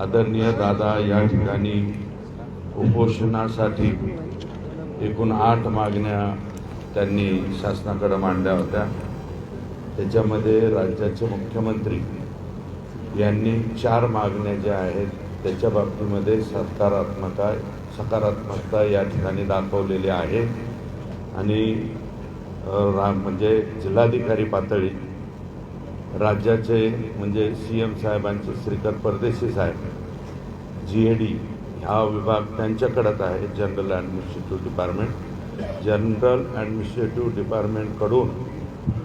आदरणीय दादा या ठिकाणी उपोषणासाठी एकूण आठ मागण्या त्यांनी शासनाकडे मांडल्या होत्या. त्याच्यामध्ये राज्याचे मुख्यमंत्री यांनी चार मागण्या ज्या आहेत त्याच्या बाबतीमध्ये सकारात्मकता सकारात्मकता या ठिकाणी दाखवलेली आहे. आणि रा म्हणजे जिल्हाधिकारी पातळी राज्याचे म्हणजे सी एम साहेबांचे श्रीकर परदेशी साहेब जी ए डी हा विभाग त्यांच्याकडंच आहे general administrative department general administrative डिपार्टमेंटकडून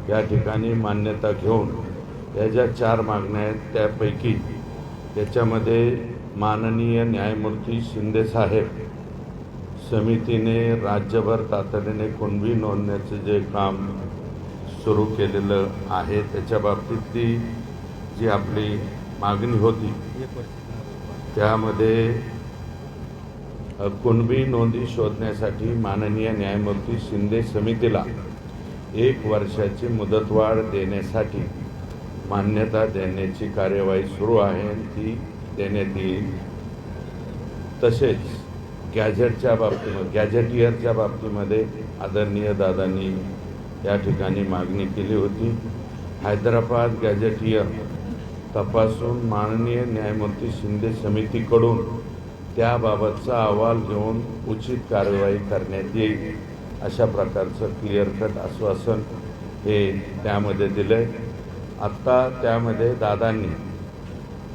या ठिकाणी मान्यता घेऊन या ज्या चार मागण्या आहेत त्यापैकी त्याच्यामध्ये माननीय न्यायमूर्ती शिंदेसाहेब समितीने राज्यभर तातडीने कुणबी नोंदण्याचं जे काम सुरू केलेलं आहे त्याच्या बाबतीतली जी आपली मागणी होती त्यामध्ये कुणबी नोंदी शोधण्यासाठी माननीय न्यायमूर्ती शिंदे समितीला एक वर्षाची मुदतवाढ देण्यासाठी मान्यता देण्याची कार्यवाही सुरू आहे ती देण्यात येईल. तसेच गॅझेटच्या बाबतीमध्ये गॅझेटियरच्या बाबतीमध्ये आदरणीय दादांनी या ठिकाणी मागणी केली होती. हैदराबाद गॅजेटियर तपासून माननीय न्यायमूर्ती शिंदे समितीकडून त्याबाबतचा अहवाल घेऊन उचित कारवाई करण्यात येईल अशा प्रकारचं क्लिअर कट आश्वासन हे त्यामध्ये दिलं आहे आत्ता त्यामध्ये दादांनी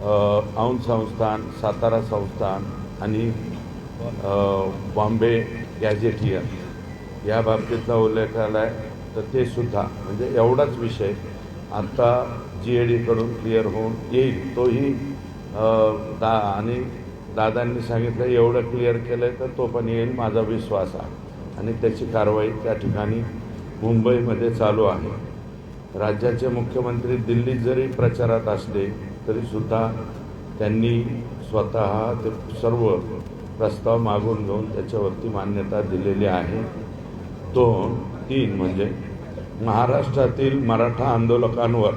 औंध संस्थान सातारा संस्थान आणि बॉम्बे गॅजेटियर या बाबतीतला उल्लेख आला आहे तर ते सुद्धा. म्हणजे एवढाच विषय. आत्ता जी ए डीकडून क्लिअर होऊन येईल. तोही दा आणि दादांनी सांगितलं एवढं क्लिअर केलं आहे तर तो पण येईल माझा विश्वास आहे. आणि त्याची कारवाई त्या ठिकाणी मुंबईमध्ये चालू आहे. राज्याचे मुख्यमंत्री दिल्लीत जरी प्रचारात असले तरीसुद्धा त्यांनी स्वतः ते सर्व प्रस्ताव मागून घेऊन त्याच्यावरती मान्यता दिलेली आहे. दोन तीन म्हणजे महाराष्ट्रातील मराठा आंदोलकांवर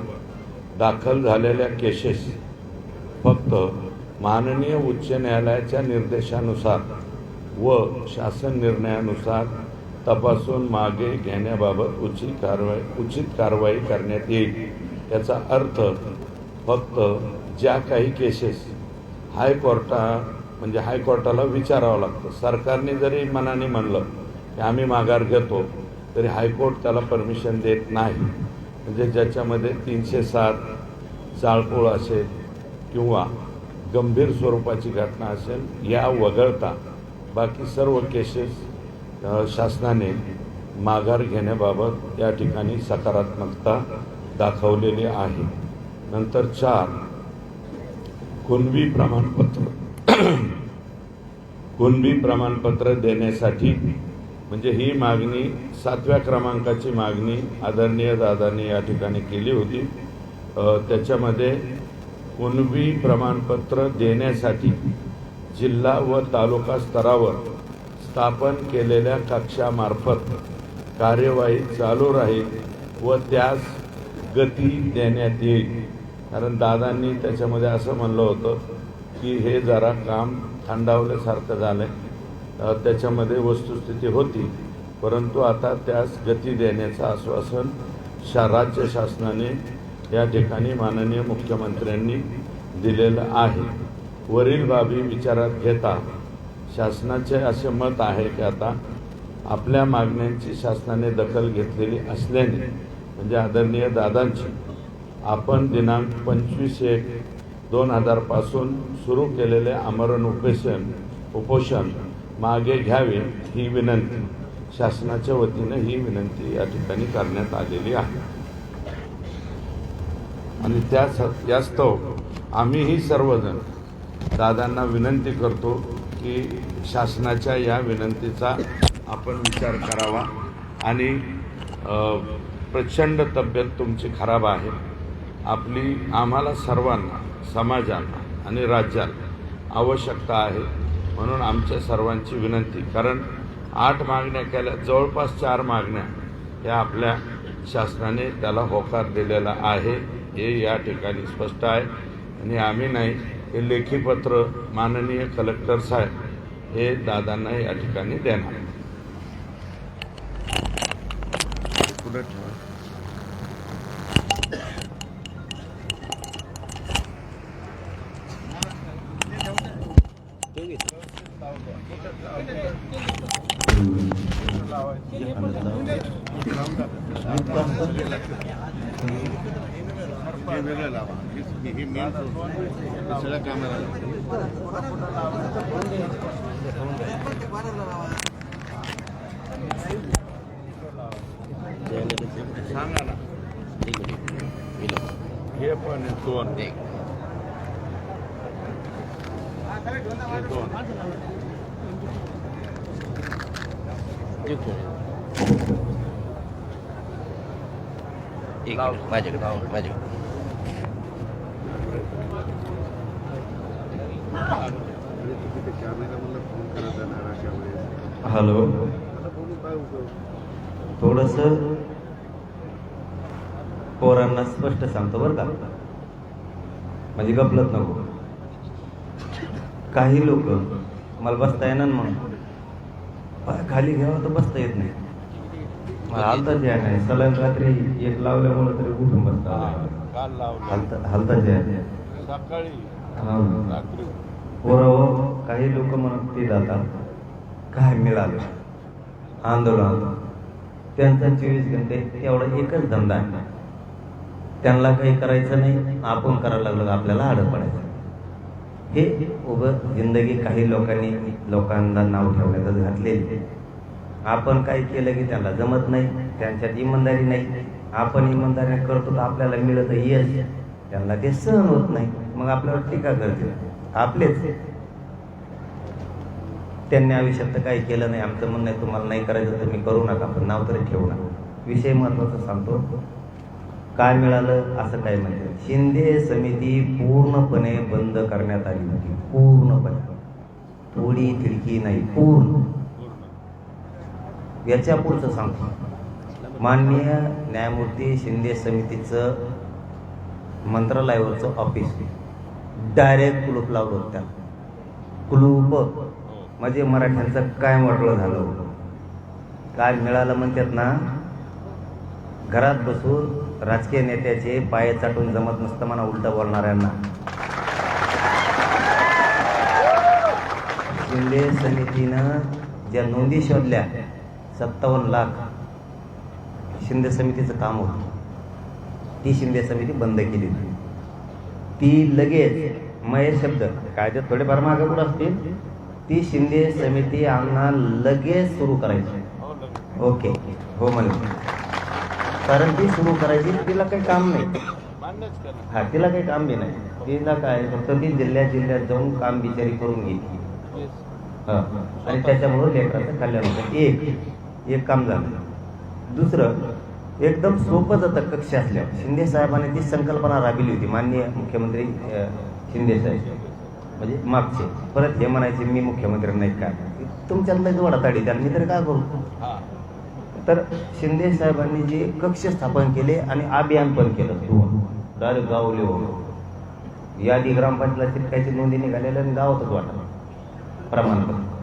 दाखल झालेल्या केसेस फक्त माननीय उच्च न्यायालयाच्या निर्देशानुसार व शासन निर्णयानुसार तपासून मागे घेण्याबाबत उचित कारवाई उचित कारवाई करण्यात येईल. याचा अर्थ फक्त ज्या काही केसेस हायकोर्टा म्हणजे हायकोर्टाला विचारावं लागतं. सरकारने जरी मनाने म्हणलं की आम्ही माघार घेतो तरी हायकोर्ट त्याला परमिशन देत नाही. म्हणजे ज्याच्यामध्ये तीनशे सात चाळपोळ असेल किंवा गंभीर स्वरूपाची घटना असेल या वगळता बाकी सर्व केसेस शासनाने माघार घेण्याबाबत या ठिकाणी सकारात्मकता दाखवलेली आहे. नंतर चार कुणबी प्रमाणपत्र. कुणबी प्रमाणपत्र देण्यासाठी म्हणजे ही मागणी सातव्या क्रमांकाची मागणी आदरणीय दादांनी या ठिकाणी केली होती. त्याच्यामध्ये कुणबी प्रमाणपत्र देण्यासाठी जिल्हा व तालुका स्तरावर स्थापन केलेल्या कक्षामार्फत कार्यवाही चालू राहील व त्यास गती देण्यात येईल. कारण दादांनी त्याच्यामध्ये असं म्हणलं होतं की हे जरा काम थंडावल्यासारखं झालं आहे त्याच्यामध्ये वस्तुस्थिती होती. परंतु आता त्यास गती देण्याचं आश्वासन शा राज्य शासनाने या ठिकाणी माननीय मुख्यमंत्र्यांनी दिलेलं आहे. वरील बाबी विचारात घेता. शासनाचे असे मत आहे की आता आपल्या मागण्यांची शासनाने दखल घेतलेली असल्याने म्हणजे आदरणीय दादांची आपण दिनांक पंचवीस एक दोन हजारपासून सुरू केलेले आमरण उपोषण उपोषण मागे घ्यावे ही विनंती. शासनाच्या वतीनं ही विनंती या ठिकाणी करण्यात आलेली आहे. आणि त्याच यास्तव आम्हीही सर्वजण दादांना विनंती करतो की शासनाच्या या विनंतीचा आपण विचार करावा. आणि प्रचंड तब्येत तुमची खराब आहे. आपली आम्हाला सर्वांना समाजाला आणि राज्याला आवश्यकता आहे. म्हणून आमच्या सर्वांची विनंती. कारण आठ मागण्या केल्या जवळपास चार मागण्या या आपल्या शासनाने त्याला होकार दिलेला आहे. हे या ठिकाणी स्पष्ट आहे. आणि आम्ही नाही हे लेखी पत्र माननीय कलेक्टर साहेब हे दादांना या ठिकाणी देणार. पुढे ठेवा सांगा ना हे पण आहे दोन हे दोन एक मिनिट माझ्याकडे माझ्याकडे. हॅलो. थोडस पोरांना स्पष्ट सांगतो बरं का. म्हणजे गपलत नको. काही लोक मला बसता येणार म्हणून. पाय खाली घ्यावं तर बसता येत नाही. हालताच येत नाही सलग रात्री एक लावल्यामुळे तरी उठून बसता. काल लावलं. हालता हालताच नाही सकाळी हा. रात्री. काही लोक म्हणत ते जातात. काय मिळालं? आंदोलन. त्यांचा चोवीस घंटे तेवढा एकच धंदा आहे. त्यांना काही करायचं नाही आपण करायला लागलं तर आपल्याला आडं पडायचं. हे उभं जिंदगी काही लोकांनी लोकांना नाव ठेवण्यातच घातलेली आपण काय केलं की त्यांना जमत नाही त्यांच्यात इमानदारी नाही. आपण इमानदारी करतो तर आपल्याला मिळत यश त्यांना ते सहन होत नाही. मग आपल्यावर टीका करते आपलेच. त्यांनी आयुष्यात तर काही केलं नाही. आमचं म्हणणं आहे तुम्हाला नाही करायचं तर मी करू नका पण नाव तरी ठेवू नका. विषय महत्त्वाचा सांगतो. काय मिळालं? असं काय म्हणजे शिंदे समिती पूर्णपणे बंद करण्यात आली होती. पूर्णपणे. थोडी खिडकी नाही. पूर्ण. याच्या पुढचं सांगतो. माननीय न्यायमूर्ती शिंदे समितीचं मंत्रालयावरचं ऑफिस डायरेक्ट कुलूप लावलं होतं त्याला. कुलूप. म्हणजे मराठ्यांचं काय म्हटलं झालं होतं. काय मिळालं म्हणतात ना घरात बसून राजकीय नेत्याचे पाय चाटून जमत नसतं म्हणा उलट बोलणाऱ्यांना. शिंदे समितीनं ज्या नोंदी शोधल्या सत्तावन्न लाख शिंदे समितीचं काम होतं. ती शिंदे समिती बंद केली होती. ती लगेच मय शब्द कायद्यात थोडेफार मागे पुढे असतील. ती शिंदे समिती आम्हाला लगेच सुरू करायची. ओके हो म्हणले. कारण ती सुरू करायची तिला काही काम नाही. हा तिला काही काम बी नाही. तिला काय फक्त ती जिल्ह्यात जिल्ह्यात जाऊन काम बिचारी करून घेतली. हा. आणि त्याच्यामुळं लेकराचं कल्याण होतं. एक एक काम झालं. दुसरं एकदम सोपं जातं कक्ष असल्या शिंदे साहेबांनी ती संकल्पना राबविली होती माननीय मुख्यमंत्री शिंदे साहेब. म्हणजे मागचे. परत हे म्हणायचे मी मुख्यमंत्री नाही काय तुमच्यातलं जोडा ताडी त्याला मी तर काय करू? तर शिंदे साहेबांनी जे कक्ष स्थापन केले आणि अभियान पण केलं डायरेक्ट गाव लेवल हो. यादी ग्रामपंचायतीत काहीतरी नोंदी निघालेल्या आणि गावातच वाटा. प्रमाणपत्र.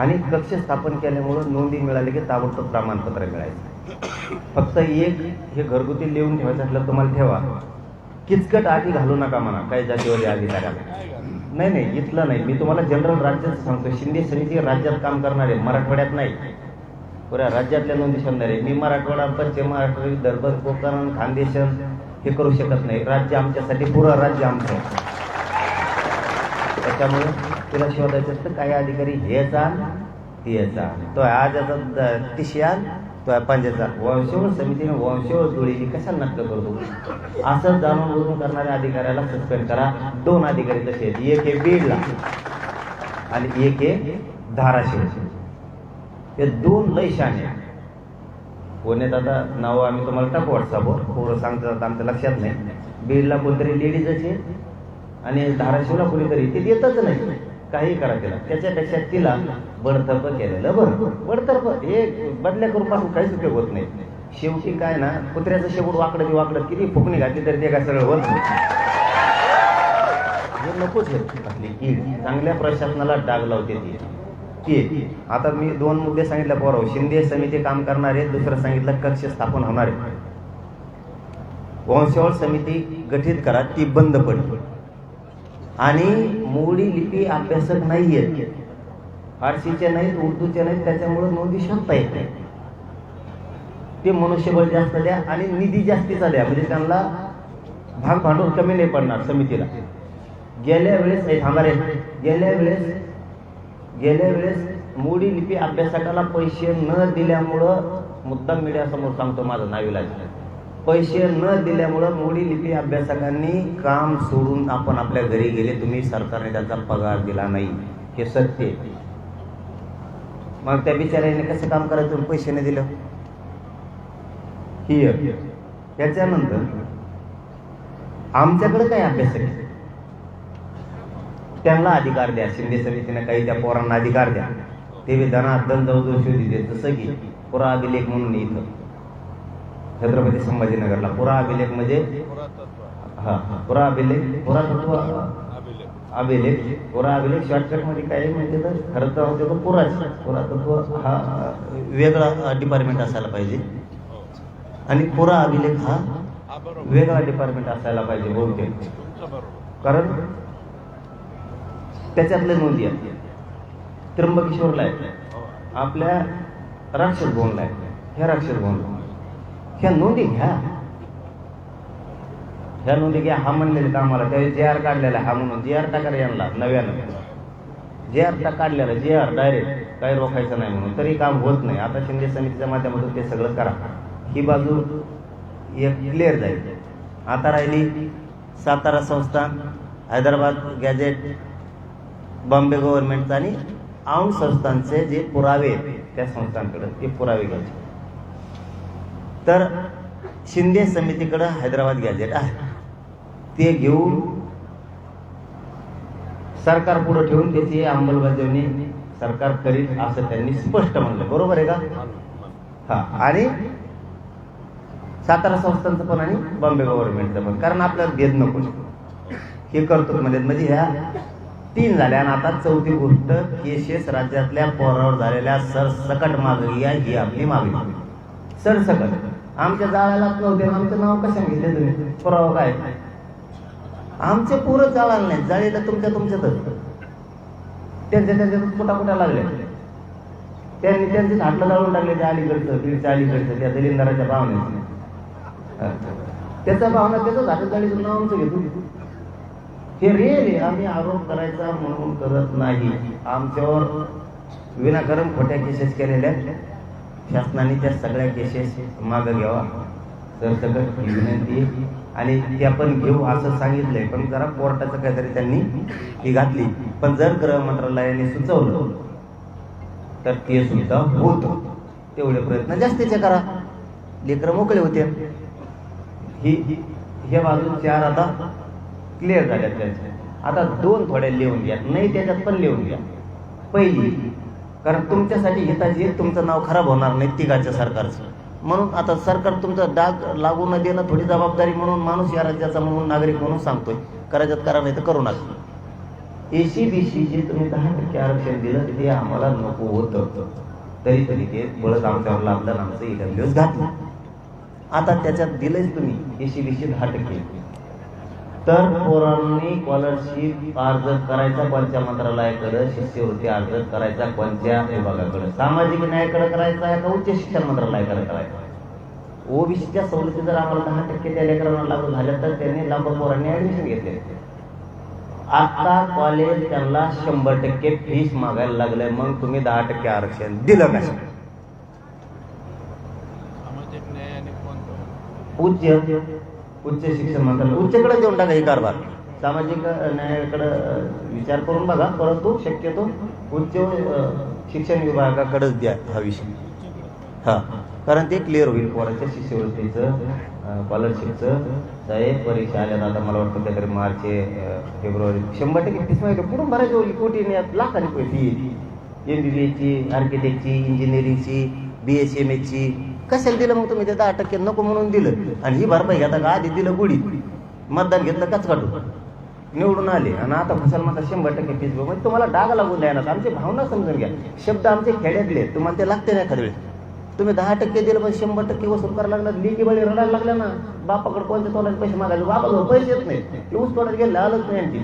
आणि कक्ष स्थापन केल्यामुळं नोंदी मिळाली की ताबडतोब प्रमाणपत्र मिळायचं. फक्त एक हे घरगुती लिहून ठेवायचं असलं तुम्हाला ठेवा. किचकट आधी घालू नका म्हणा काही जातीवाली अधिकाऱ्याला. नाही नाही इथलं नाही. मी तुम्हाला जनरल राज्यात सांगतो शिंदे समिती राज्यात काम करणारे मराठवाड्यात नाही. पुऱ्या राज्यातल्या नोंदी शोधणारे. मी मराठवाडा पश्चिम महाराष्ट्र दरबार कोकण खानदेशन हे करू शकत नाही. राज्य आमच्यासाठी पुरं राज्य आमचं आहे. त्याच्यामुळे तुला शोधायचं असतं काही अधिकारी हे चाल ती याचा तो आज आता टिशियाल तो पंजाचा वंशवळ समितीने वंशवळ जोडीची कशाला नक्कल करतो? असं जाणून बुजून करणाऱ्या अधिकाऱ्याला सस्पेंड करा. दोन अधिकारी तसे आहेत. एक आहे बीडला आणि एक आहे धाराशिव. हे दोन लय शाने पुण्यात आता नावं आम्ही तुम्हाला टाकू व्हॉट्सअपवर पोरं सांगतात आमच्या लक्षात नाही. बीडला कोणतरी लेडीजच आहे आणि धाराशिवला कोणीतरी ते येतच नाही. काही करा तिला त्याच्यापेक्षा तिला बडतर्फ केलेलं बरं. बडतर्फ हे बदल्या करून पासून काहीच उपयोग होत नाही. शेवटी काय ना कुत्र्याचं शेवट वाकडं ती वाकडं किती फुकणी घातली तरी ते काय सगळं होत नाही. हे नकोच हे. आपली कीड. चांगल्या प्रशासनाला डाग लावते ती. की आता मी दोन मुद्दे सांगितले पोराव शिंदे समिती काम करणार आहे दुसरं सांगितलं कक्ष स्थापन होणार आहे. वंशावळ समिती गठीत करा ती बंद पडली. आणि मोडी लिपी अभ्यासक नाही आहेत फारसीचे नाहीत उर्दूचे नाहीत त्याच्यामुळे नोंदी शोधता येत नाही. ते मनुष्यबळ जास्त द्या आणि निधी जास्तीचा द्या. म्हणजे त्यांना भाग भांडवल कमी नाही पडणार समितीला. गेल्या वेळेस हे गेल्या वेळेस गेल्या वेळेस मोडी लिपी अभ्यासकाला पैसे न दिल्यामुळं मुद्दाम मीडियासमोर सांगतो माझं नाविलाज पैसे न दिल्यामुळं मोडी लिपी अभ्यासकांनी काम सोडून आपण आपल्या घरी गेले तुम्ही सरकारने त्याचा पगार दिला नाही. हे सत्य आहे. मग त्या बिचाऱ्याने कसं काम करायचं पैसे नाही दिलं? ही त्याच्यानंतर आमच्याकडे काय अभ्यासक आहे? त्यांना अधिकार द्या शिंदे समितीने काही त्या पोरांना अधिकार द्या. ते बी दन जाऊ जाऊ शोधी देत जसं की पुरा अभिलेख म्हणून इथं. छत्रपती संभाजीनगरला. पुरा अभिलेख म्हणजे? हा पुरा अभिलेख पुरातत्व? अभिलेख. पुरा अभिलेख शॉर्टकटमध्ये काय आहे म्हणजे तर खरं तर होते तो पुराच. पुरातत्व हा वेगळा डिपार्टमेंट असायला पाहिजे. आणि पुरा अभिलेख हा वेगळा डिपार्टमेंट असायला पाहिजे बहुतेक. कारण त्याच्यातले नोंदी आहेत. त्र्यंबकेश्वरला आहेत. आपल्या राक्षस भवनला आहे ह्या राक्षस भवनला ह्या नोंदी घ्या. ह्या नोंदी घ्या. हा म्हणलेले कामाला त्यावेळी जे आर काढलेला आहे हा म्हणून. जे आर टाकार यांना नव्यानं. जे आर टा काढलेला जे आर डायरेक्ट काही रोखायचं नाही म्हणून तरी काम होत नाही. आता शिंदे समितीच्या माध्यमातून ते सगळं करा. ही बाजू एक क्लिअर जाईल. आता राहिली सातारा संस्थान हैदराबाद गॅजेट बॉम्बे गव्हर्नमेंटचा आणि औंध संस्थांचे जे पुरावे आहेत त्या संस्थांकडे ते पुरावे घ्यायचे. तर शिंदे समितीकडे हैदराबाद गॅजेट आहे. ते घेऊन सरकार पुढे ठेवून त्याची अंमलबजावणी सरकार करीत असं त्यांनी स्पष्ट म्हणलं. बरोबर आहे का? हा. आणि सातारा संस्थांचं पण आणि बॉम्बे गव्हर्नमेंटचं पण. कारण आपल्याला भेद नको. हे करतो म्हणजे म्हणजे ह्या तीन झाल्या आणि आता चौथी गोष्ट केसेस राज्यातल्या पोरावर झालेल्या सरसकट मागणी आहे ही आपली मागणी. सरसकट. आमच्या जाळ्यालाच नव्हते आमचं नाव कशा घेतले तुम्ही? पुरावा काय? आमचे पुरं जाळाला नाही जाळीला तुमच्या तुमच्यातच. त्यांच्या त्यांच्यातच कुठा कुठा लागल्या त्यांनी त्यांचे हातला जाळून टाकले त्या अलीकडचं बीडच्या अलीकडचं त्या दलिंदराच्या भावने त्याचा भावना त्याचं हातात जाळीचं नाव आमचं घेतो हे रिअल आहे आम्ही आरोप करायचा म्हणून करत नाही. आमच्यावर विनाकारण खोट्या केसेस केलेल्या शासनाने त्या सगळ्या केसेस मागं घ्यावा. तर सगळं ही विनंती आणि ते आपण घेऊ असं सांगितलंय. पण जरा कोर्टाचं काहीतरी त्यांनी ही घातली. पण जर गृह मंत्रालयाने सुचवलं तर ते सुद्धा होत. तेवढे प्रयत्न जास्तीचे करा. लेकरं मोकळे होते. ही हे बाजू चार आता क्लिअर झाल्यात त्याच्या आता दोन थोड्या लिहून घ्या. नाही त्याच्यात पण लिहून घ्या. पहिली कारण तुमच्यासाठी हिताची आहे, तुमचं नाव खराब होणार नाही तिघाच्या सरकारचं. म्हणून आता सरकार तुमचं डाग लागू न देणं थोडी जबाबदारी म्हणून माणूस या राज्याचा म्हणून नागरिक म्हणून सांगतोय. करायच्यात करा नाही तर करू नका. एसी बीसी जे तुम्ही दहा टक्के आरक्षण दिलं ते आम्हाला नको होतं. तरी तरी ते बळच आमच्यावर लाभलं आमचं आमचं दिवस घातलं. आता त्याच्यात दिलंच तुम्ही एसी बीसी दहा टक्के. तर पोरांनी स्कॉलरशिप अर्ज करायचा कोणत्या मंत्रालयाकडे शिष्यवृत्ती अर्ज करायचा कोणत्या विभागाकडे? सामाजिक न्यायाकडे करायचा आहे का उच्च शिक्षण मंत्रालयाकडे करायचा ओबीसीच्या सवलती जर आम्हाला दहा टक्के त्या लेकरांना लागू झाल्या तर त्यांनी लांब पोरांनी ऍडमिशन घेतले. आता कॉलेज त्यांना शंभर टक्के फीस मागायला लागलंय. मग तुम्ही दहा टक्के आरक्षण दिलं का? कोणतं? उच्च शिक्षण मंत्रालय उच्चकडे देऊन टाका हे कारभार. सामाजिक न्यायाकडे विचार करून बघा परंतु शक्यतो उच्च शिक्षण विभागाकडेच द्या हा विषय. हा कारण ते क्लिअर होईल पोराच्या शिष्यवृत्तीचं स्कॉलरशिपचं साहेब परीक्षा आल्या आता मला वाटतं काहीतरी मार्च फेब्रुवारी शंभर टक्के फीस माहिती कुठून भरायची होईल? कोटी लाखांनी पैसे एम बी बी एची आर्किटेक्टची इंजिनिअरिंगची बी एस एम एची कशाला दिलं मग तुम्ही? ते दहा टक्के नको म्हणून दिलं. आणि ही भरपाई घेता का आधी दिलं गुढी? मतदान घेतलं काच काढू निवडून आले. आणि आता फसल म्हणता शंभर टक्के फीस भरू म्हणजे तुम्हाला डाग लागून द्यायला आमची भावना समजून घ्या. शब्द आमचे खेड्यातले तुम्हाला ते लागते नाही एखाद्या वेळेस. तुम्ही दहा टक्के दिलं पण शंभर टक्के वसूल करायला लागला. लिखी बळी रडायला लागल्या ना. बापाकडे कोणत्या तोंडाचे पैसे मागायचे बाबा पैसे येत नाही ते ऊस तोंडात गेले आलंच नाही आणखी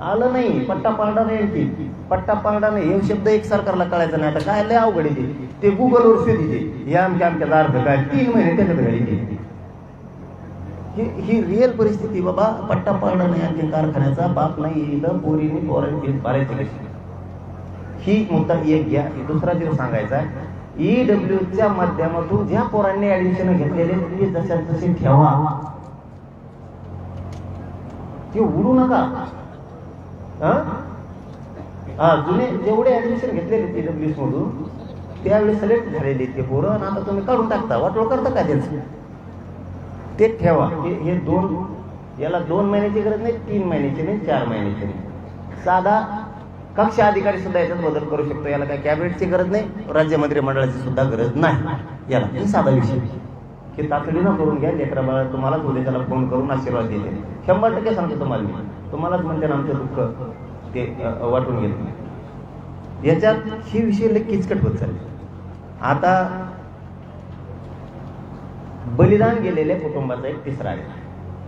आलं नाही पट्टा पारडा नाही आणखी पट्टा पारडा नाही. हे शब्द एक सरकारला कळायचा नाही. आता काय लय अवघड येते ते. ते गुगलवर शोधिते हे आमच्या आमच्या अर्थ काय? तीन महिने त्याच्यात घडी ही ही रिअल परिस्थिती बाबा. पट्टा पारडा नाही आणखी कारखान्याचा. बाप नाही इथं पोरीने पोरांची पारायची कशी? ही मुद्दा एक घ्या. दुसरा दिवस सांगायचा ई डब्ल्यूच्या माध्यमातून ज्या पोरांनी ऍडमिशन घेतलेले ते जशा तसे ठेवा. ते उडू नका. हा? जुने जेवढे ऍडमिशन घेतलेले ईडब्ल्यू मधून त्यावेळी सिलेक्ट झालेले ते पोरं आणि आता तुम्ही काढून टाकता. वाटोळ करता का त्यांचं? ते ठेवा. हे हे दोन याला दोन महिन्याची गरज नाही तीन महिन्याची नाही चार महिन्याची नाही. साधा कक्षा अधिकारी सुद्धा याच्यात बदल करू शकतो. याला काय कॅबिनेटची गरज नाही राज्य मंत्रिमंडळाची सुद्धा गरज नाही. याला हे साधा विषय. की तातडीनं करून घ्या लेकरा बाळा तुम्हालाच उद्या त्याला फोन करून आशीर्वाद देते. शंभर टक्के सांगतो तुम्हाला मी. तुम्हालाच म्हणते ना आमचं दुःख ते वाटून घेत याच्यात ही विषय लई किचकट होत चालले. आता बलिदान गेलेल्या कुटुंबाचा एक तिसरा आहे.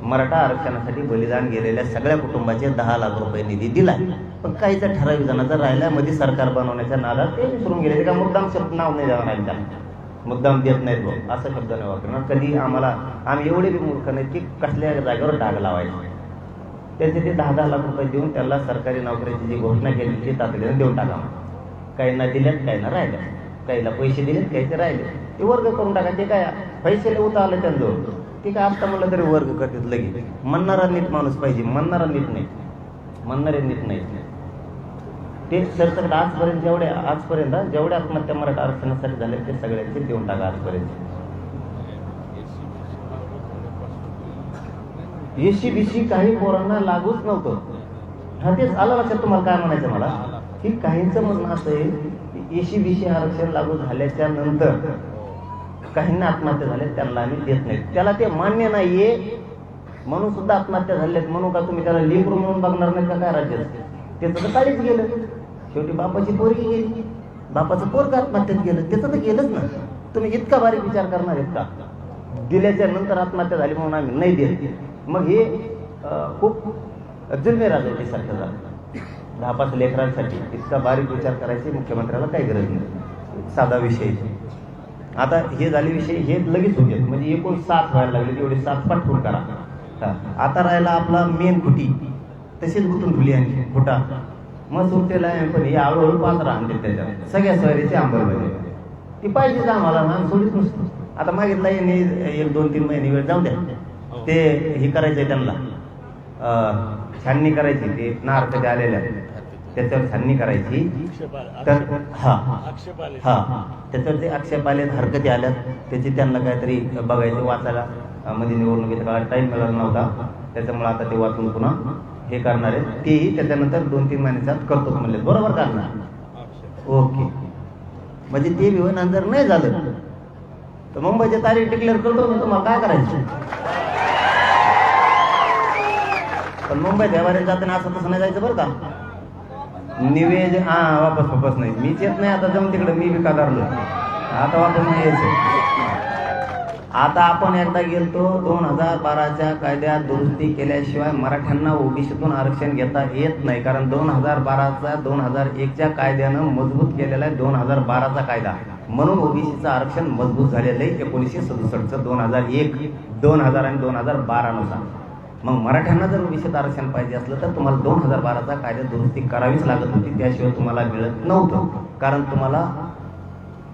मराठा आरक्षणासाठी बलिदान गेलेल्या सगळ्या कुटुंबाचे दहा लाख रुपये निधी दिलाय. पण काहीचा ठराविक जणांचा राहिला मध्ये सरकार बनवण्याच्या नादात ते विसरून गेले. का मुद्दाम शब्द नाव नाही जाणार आहे मुद्दाम देत नाहीत भाऊ. असा शब्द नाही वापरणार. कधी आम्हाला आम्ही एवढे बी मूर्ख नाहीत की कसल्या जागेवर डाग लावायचे. त्याचे ते दहा दहा लाख रुपये देऊन त्याला सरकारी नोकरीची जी घोषणा केली ती तातडीनं देऊन टाका काहींना दिल्यात काहींना राहिल्या काहीला पैसे दिलेत काहीचे राहिले ते वर्ग करून टाका. ते काय पैसे उता आले त्यांच्याजवळ ते काय आता म्हणलं तरी वर्ग करतात लगेच. म्हणणारा नीट माणूस पाहिजे. म्हणणारा नीट नाही. म्हणणारे नीट नाही ते सरसकट आजपर्यंत जेवढे आजपर्यंत जेवढे आत्महत्या मराठा आरक्षणासाठी झाले ते सगळ्यांचे देऊन टाका आजपर्यंत. एसी बीसी काही पोरांना लागूच नव्हतं. हा तेच आलं लक्षात तुम्हाला काय म्हणायचं मला? की काहींचं म्हणणं असं आहे एसी बीसी आरक्षण लागू झाल्याच्यानंतर काहींना आत्महत्या झाल्या त्यांना आम्ही देत नाही. त्याला ते मान्य नाहीये. म्हणून सुद्धा आत्महत्या झाल्यात. म्हणून का तुम्ही त्याला लेकरू म्हणून बघणार नाही का? काय राज्यात त्याचं तर काहीच गेलं. शेवटी बापाची पोरगी गेली. बापाचं पोरग आत्महत्येत गेलं? त्याचं तर गेलंच ना. तुम्ही इतका बारीक विचार करणार आहेत का? दिल्याच्या नंतर आत्महत्या झाली म्हणून आम्ही नाही दिली. मग हे खूप खूप जुलमे राजवटीसारखं झालं. दहा पाच लेकरांसाठी इतका बारीक विचार करायची मुख्यमंत्र्याला काही गरज नाही. साधा विषय. आता हे झाले विषय हे लगेच होते म्हणजे एकूण सात व्हायला लागले तेवढे सात पाठवून करा. आता राहिला आपला मेन खुटी. तशीच गुतून खुली आणखी खुटा. मग सुरतेला आहे पण हे हळूहळू पात्र राहते त्याच्यात सगळ्या सोयरीचे अंमलबजावणी ती पाहिजेच आम्हाला ना सोडीत नसतो. आता मागितला यांनी एक दोन तीन महिने वेळ जाऊ द्या. ते हे करायचंय त्यांना. छाननी करायची ते नार कधी आलेल्या. त्याच्यावर छाननी करायची. तर हा. हा. त्याच्यावर ते आक्षेप आले हरकती आल्यात. त्याची त्यांना काहीतरी बघायचं वाचायला. म्हणजे मध्ये काळात टाईम मिळाला नव्हता. त्याच्यामुळे आता ते वाचून पुन्हा हे करणार आहे तेही त्याच्यानंतर दोन तीन महिन्याच्यात करतो म्हणले. बरोबर करणार. ओके. म्हणजे ते विवरण जर नाही झालं. तर मुंबईची तारीख डिक्लेअर करतो मी तुम्हाला काय करायचं? पण मुंबईत व्यवहारात जाताना असं तसं नाही जायचं बरं का? निवेद हा वापस वापस नाही. मीच येत नाही. आता जाऊन तिकडे मी बी कादारलो आता वापस नाही यायचं. आता आपण एकदा गेलतो दोन हजार बाराच्या कायद्यात दुरुस्ती केल्याशिवाय मराठ्यांना ओबीसीतून आरक्षण घेता येत नाही. कारण दोन हजार बाराचा दोन हजार एकच्या कायद्यानं मजबूत केलेला आहे दोन हजार बाराचा कायदा. म्हणून ओबीसीचं आरक्षण मजबूत झालेलं आहे एकोणीसशे सदुसष्टचं दोन हजार एक दोन हजार आणि दोन हजार बारानुसार. मग मराठ्यांना जर ओबीसीत आरक्षण पाहिजे असलं तर तुम्हाला दोन हजार बाराचा कायदा दुरुस्ती करावीच लागत होती. त्याशिवाय तुम्हाला मिळत नव्हतं. कारण तुम्हाला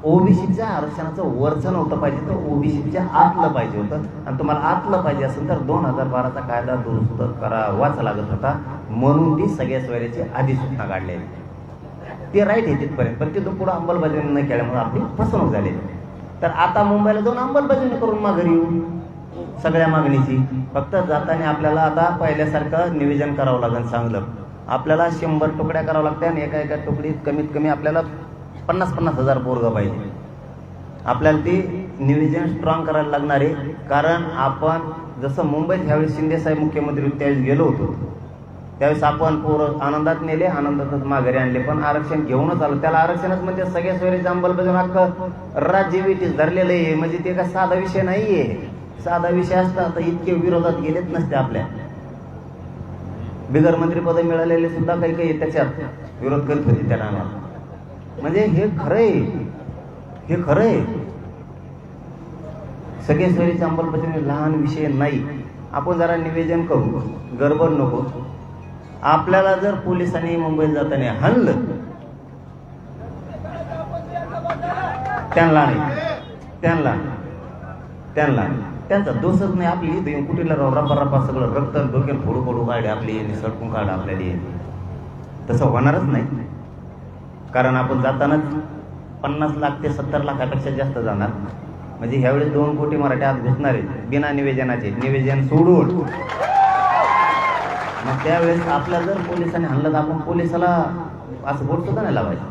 ओबीसीच्या आरक्षणाचं वरचं नव्हतं पाहिजे तर ओबीसीच्या आतलं पाहिजे होतं. आणि तुम्हाला आतलं पाहिजे असेल तर दोन हजार बाराचा कायदा दुरुस्त करावाच लागत होता. म्हणून ती सगळ्या सोयऱ्याची अधिसूचना काढलेली. ते राईट आहे तिथपर्यंत पण तिथून पुढं अंमलबजावणी न केल्यामुळे आपली फसवणूक झाली. तर आता मुंबईला जाऊन अंमलबजावणी करून माघारी येऊ. सगळ्या मागणीची. फक्त जाताना आपल्याला आता पहिल्यासारखं निवेदन करावं लागेल चांगलं. आपल्याला शंभर तुकड्या करावं लागत्या आणि एका एका तुकडीत कमीत कमी आपल्याला पन्नास पन्नास हजार पोरगं पाहिजे. आपल्याला ती निविजन स्ट्रॉंग करायला लागणार आहे. कारण आपण जसं मुंबईत ह्यावेळी शिंदेसाहेब मुख्यमंत्री त्यावेळेस गेलो होतो. त्यावेळेस आपण पोरं आनंदात नेले आनंदातच माघारी आणले. पण आरक्षण घेऊनच आलं. त्याला आरक्षणच म्हणजे सगळ्या सोयरीच्या अंमलबजावणी अख्खं राज्य विटीस धरलेलं आहे. म्हणजे ते काय साधा विषय नाही आहे साधा विषय असता तर इतके विरोधात गेलेच नसते आपल्या. बिगर मंत्रिपद मिळालेले सुद्धा काही काही त्याच्यात विरोध करीत होते त्या नामात म्हणजे हे खरंय. हे खरंय. सगळे सोयीची अंमलबजावणी लहान विषय नाही. आपण जरा निवेदन करू. गडबड नको. आपल्याला जर पोलिसांनी मुंबईत जाताना हाणलं त्यांना नाही. त्यांना त्यांना त्यांचा दोषच नाही. आपली इथं येऊन कुठेला राव रप्पा रप्पा सगळं रक्त डोक्यात फोडू फोडू काढे आपली सडकून काढ आपल्याला तसं होणारच नाही. कारण आपण जातानाच पन्नास लाख ते सत्तर लाखापेक्षा जास्त जाणार. म्हणजे ह्यावेळेस दोन कोटी मराठी आत घुसणार आहेत. बिना निवेदनाचे. निवेदन सोडून. मग त्यावेळेस आपल्या जर पोलिसांनी हल्ला तर आपण पोलिसाला असं बोट सुद्धा नाही लावायचं.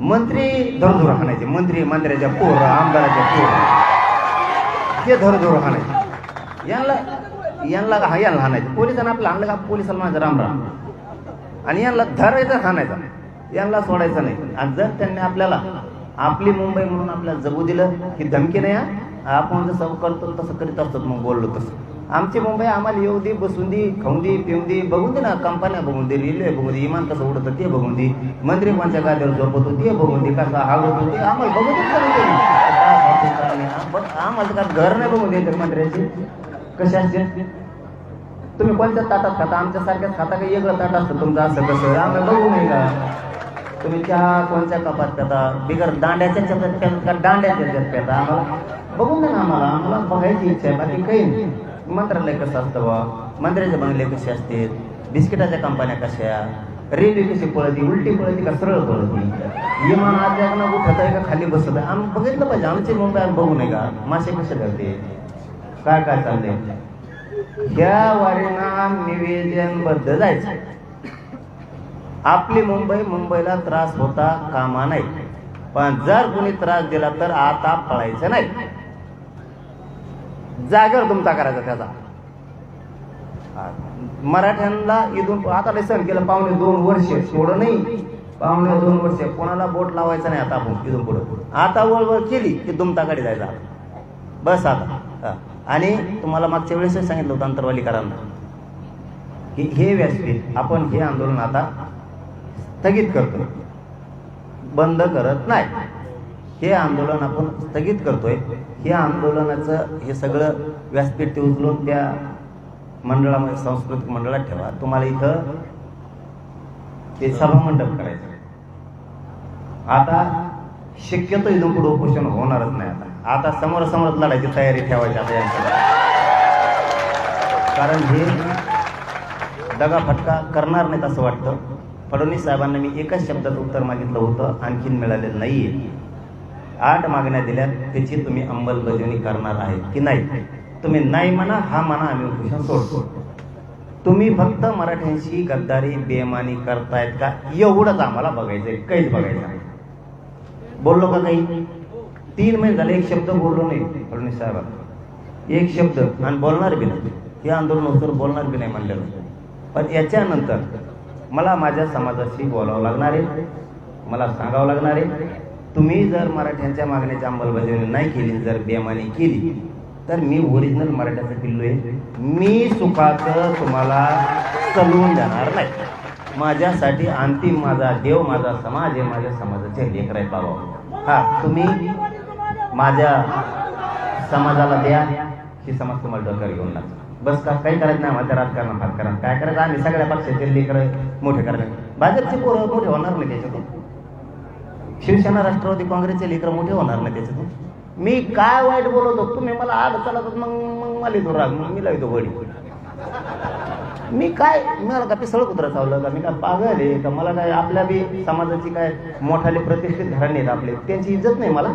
मंत्री धरधुर हाणायचे. मंत्री मंत्र्याच्या पोर आमदाराच्या पोर. ते धरधुर हाणायचे. यांना यांना हा यांना हाणायचं. पोलिसांना आपलं आणलं का? पोलिसाला म्हणायचं राम राम. आणि यांना धरायचं हाणायचं. यांना सोडायचं नाही. आणि जर त्यांनी आपल्याला आपली मुंबई म्हणून आपल्याला जगू दिलं की धमकी नाही आपण जसं करतो तसं करीत असतो मग बोललो तसं. आमची मुंबई आम्हाला येऊ दे बसून दे खाऊन दे पिऊन दे बघून दे ना कंपन्या बघून दे रेल्वे बघून दे इमान कसं उडतं ते बघून दे मंत्री कोणत्या गाद्यावर झोपतो ते बघून दे कसं आवडतो ते आम्हाला बघून दे पण आम्हाला का काय घर नाही बघून देत मंत्र्याचे. कशाचे? तुम्ही कोणत्या ताटात खाता? आमच्यासारख्याच खाता काही वेगळं ताट असतं तुमचं असं कसं? आम्हाला बघू नाही का? तुम्ही चहा कोणत्या कपात पेता? बिगर दांड्याच्या चपात पेता का दांड्याच्या चपात पेता? आम्हाला बघून दे ना आम्हाला. आम्हाला बघायची इच्छा आहे. बाकी काही मंत्रालय कसं असतं बा मंत्र्याचे बंगले कसे असतील? बिस्किटाच्या कंपन्या कशा? रेल्वे कशी पळती? उलटी पळती का सरळ पळती? विमान आज उठत आहे का खाली बसत आहे? आम्ही बघितलं पाहिजे. आमचे मुंबई आम्ही बघू नये का? मासे कसे करते? काय काय चाललंय? ह्या वारीना निवेदनबद्ध जायचं. आपली मुंबई मुंबईला त्रास होता कामा नाही पण जर कोणी त्रास दिला तर आता पळायचं नाही. जागेवर तुमचा करायचा त्याचा. मराठ्यांना इथून आता लसन केलं. पावणे दोन वर्ष. थोडं नाही. पावणे दोन वर्ष. कोणाला बोट लावायचं नाही आता आपण इथून पुढे. आता वळवळ केली की तुमच्याकडे जायचा. बस आता. आणि तुम्हाला मागच्या वेळेसच सांगितलं होतं अंतरवालीकरांना की हे व्यासपीठ आपण हे आंदोलन आता स्थगित करतो बंद करत नाही. हे आंदोलन आपण स्थगित करतोय. हे आंदोलनाचं हे सगळं व्यासपीठ ते उचलून त्या मंडळामध्ये सांस्कृतिक मंडळात ठेवा. तुम्हाला इथं ते सभामंडप करायचं. आता शक्यतो इथून पुढे उपोषण होणारच नाही आता. आता समोरासमोरच लढायची तयारी ठेवायची आता यांच्याकडे. कारण हे दगाफटका करणार नाहीत असं वाटतं. फडणवीस साहेबांना मी एकाच शब्दात उत्तर मागितलं होतं आणखीन मिळालेलं नाहीये. आठ मागण्या दिल्यात त्याची तुम्ही अंमलबजावणी करणार आहे की नाही? तुम्ही नाही म्हणा हा म्हणा आम्ही उपोषण सोडतो. तुम्ही फक्त मराठ्यांशी गद्दारी बेमानी करतायत का? एवढंच आम्हाला बघायचंय काहीच बघायचं नाही. बोललो का काही? तीन महिने झाले एक शब्द बोललो नाही फडणवीस साहेबांना एक शब्द आणि बोलणार बी नाही. हे आंदोलन होतं बोलणार बी नाही म्हणलेलं. पण याच्यानंतर मला माझ्या समाजाशी बोलावं लागणार आहे. मला सांगावं लागणार आहे. तुम्ही जर मराठ्यांच्या मागण्याची अंमलबजावणी नाही केली जर बेमानी केली तर मी ओरिजिनल मराठ्याचा पिल्लू आहे. मी सुखाचं तुम्हाला चलवून देणार नाही. माझ्यासाठी अंतिम माझा देव माझा समाज आहे माझ्या समाजाचे लेकर आहे बाबा. हा तुम्ही माझ्या समाजाला द्या. ही समाज तुम्हाला डोक्यावर घेऊन लागतो बस का? काही करायचं नाही माझ्या राजकारण करा काय करायचं आम्ही सगळ्या पक्षाचे लेकर मोठे करणार भाजपचे पोरं मोठे होणार नाही त्याच्यातून. शिवसेना राष्ट्रवादी काँग्रेसचे लेकर मोठे होणार नाही त्याच्यातून. मी काय वाईट बोलवतो तुम्ही मला आड चालत मग मग मला येतो राग मग मी लावतो वडी. मी काय मला का पिसळ कुत्रा चावलं का? मी काय पागल आहे का? मला काय आपल्या बी समाजाची काय मोठाले प्रतिष्ठित घराणे आहेत आपले. त्यांची इज्जत नाही मला.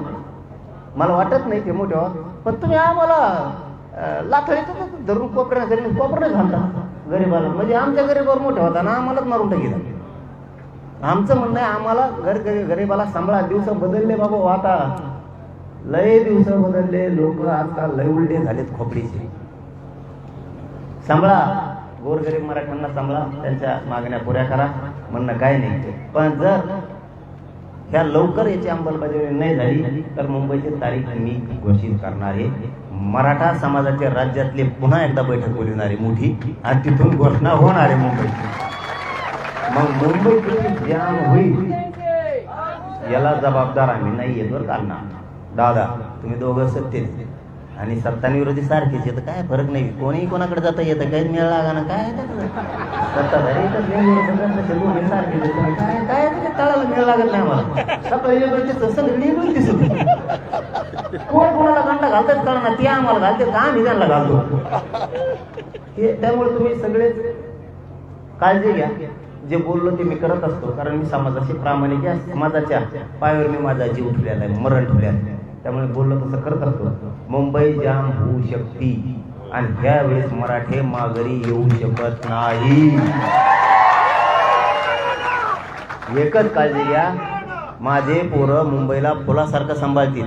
मला वाटत नाही ते मोठे पण तुम्ही आम्हाला अं, लाथळीत धरून कोपऱ्याने कोपऱ्याने कोपऱ्या घालता गरीबाला. म्हणजे आमच्या गरीबावर मोठा होता ना आम्हालाच मारून टाकीला. आमचं म्हणणं आहे आम्हाला घर गरी- गरीबाला सांभाळा. दिवस बदलले बाबा आता लय दिवस बदलले. लोक आजकाल लय उलटे झालेत खोपडीचे. सांभाळा. गोरगरीब मराठ्यांना सांभाळा. त्यांच्या मागण्या पुऱ्या करा. म्हणणं काय नाही. पण जर ह्या लवकर याची अंमलबजावणी नाही झाली तर मुंबईची तारीख मी घोषित करणार आहे. मराठा समाजाच्या राज्यातले पुन्हा एकदा बैठक बोलवणार आहे मोठी आणि तिथून घोषणा होणार आहे मुंबईची. मग मुंबई किती जाम होईल? याला जबाबदार आम्ही नाही येत बर का दादा तुम्ही दोघं सत्य आणि सत्ताविरोधी सारखेच येतं. काय फरक नाही. कोणी कोणाकडे जाता येतं. काही मेळ लागा ना. काय त्याचं? सत्ताधारी काय काय तळाला मेळ लागत नाही आम्हाला. सत्ता वेगळं कोण कोणाला गंडा घालतात कळणार ते आम्हाला घालते का आम्ही त्यांना घालतो? हे त्यामुळे तुम्ही सगळेच काळजी घ्या. जे बोललो ते मी करत असतो. कारण मी समाजाशी प्रामाणिक समाजाच्या पायावर मी माझा जीव ठेवलेला आहे. मरण ठेवले आहे. त्यामुळे बोललो तसं करत असतो. मुंबई जाम होऊ शकती. आणि ह्यावेळेस मराठे माघारी येऊ शकत नाही. एकच काळजी घ्या. माझे पोरं मुंबईला फुलासारखं सांभाळतील.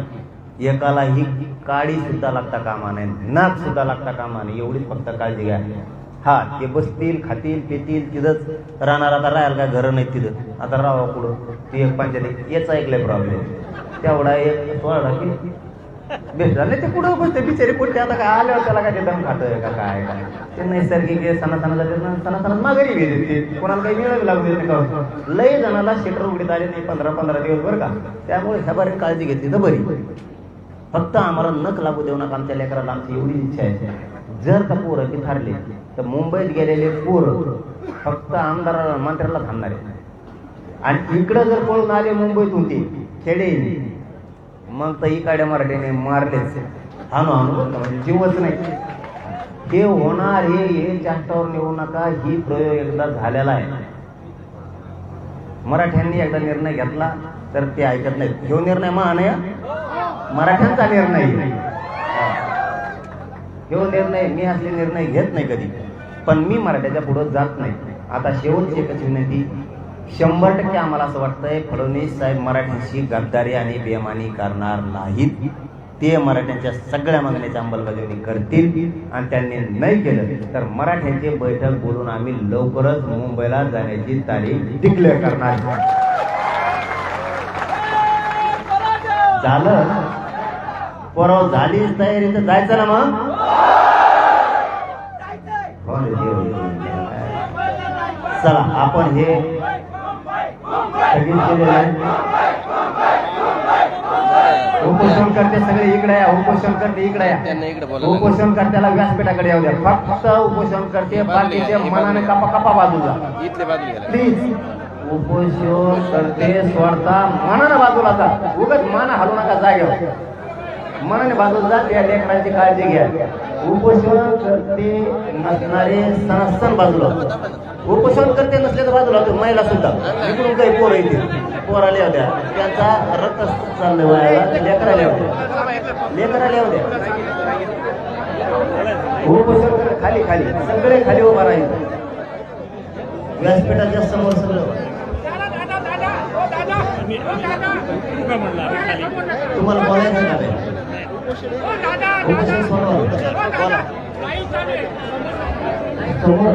एकालाही काळी सुद्धा लागता कामा नये. नाक सुद्धा लागता कामा नये. एवढीच फक्त काळजी घ्या. हा ते बसतील खातील पितील तिथंच राहणार. आता राहायला काय घरं नाही तिथं. आता राहावं कुठं? ती एक पंचायत याचा ऐकलाय प्रॉब्लेम तेवढा एक सोळा की झाले ते कुठं बसते बिचारे पुढे आता काय आल्यावर त्याला काय ते दम खातोय का काय? काय ते नैसर्गिक आहे सणा जाते माघारी गेले ते. कोणाला काही मिळावी लागू देत का लय जणाला शेटर उघडीत आले नाही पंधरा पंधरा दिवस बरं का? त्यामुळे ह्या बारीक काळजी घेतली तर बरी. फक्त आम्हाला नख लागू देऊ नका आमच्या लेकराला आमची एवढी इच्छा आहे. जर का पोरं ती ठरले तर मुंबईत गेलेले पोरं फक्त आमदाराला मंत्र्याला थांबणार आहे आणि इकडं जर पळून आले मुंबईतून ते खेडे मग तर इकाड्या मराठीने मारलेच हाणू हाणू म्हणजे जीवच नाही. हे होणार हे हे जास्तावर नेऊ नका ही प्रयोग एकदा झालेला आहे. मराठ्यांनी एकदा निर्णय घेतला तर ते ऐकत नाहीत. घेऊ निर्णय महान आहे मराठ्यांचा निर्णय. घेऊ निर्णय मी असले निर्णय घेत नाही कधी. पण मी मराठ्याच्या पुढे जात नाही. आता शेवटची एकच विनंती शंभर टक्के आम्हाला असं वाटतंय फडणवीस साहेब मराठ्यांशी गद्दारी आणि बेमानी करणार नाहीत. ते मराठ्यांच्या सगळ्या मागण्याची अंमलबजावणी करतील आणि त्यांनी नाही केलं तर मराठ्यांची बैठक बोलून आम्ही लवकरच मुंबईला जाण्याची तारीख डिक्लेअर करणार. झालं? परवा झालीच तयारी तर जायचं ना मग? हो. चला आपण हे स्थगित केलेलं आहे. उपोषण करते सगळे इकडे या उपोषण करते इकडे या. उपोषण करत्याला व्यासपीठाकडे येऊ द्या. फक्त उपोषण करते बाकीचे मनाने कपा कपा बाजूला. प्लीज. उपोषण करते सोडता मनाने बाजूला जा. उगाच मान हलू नका जागेवर. मनाने बाजूला जा त्या लेकरांची काळजी घ्या. उपोषण करते नसणारे सनसन बाजूला. उपोषण करते नसले तर बाजूला होते महिला सुद्धा. इकडून काही पोरं येतील. आल्या होत्या त्यांचा रक्त चाललंय लेकर आल्या होत्या लेकर आल्या होत्या उपोषण खाली खाली. सगळे खाली उभा राहील. व्यासपीठाच्या समोर सगळं. तुम्हाला बोलायचं का नाही? उपोषण सोडवा. समोर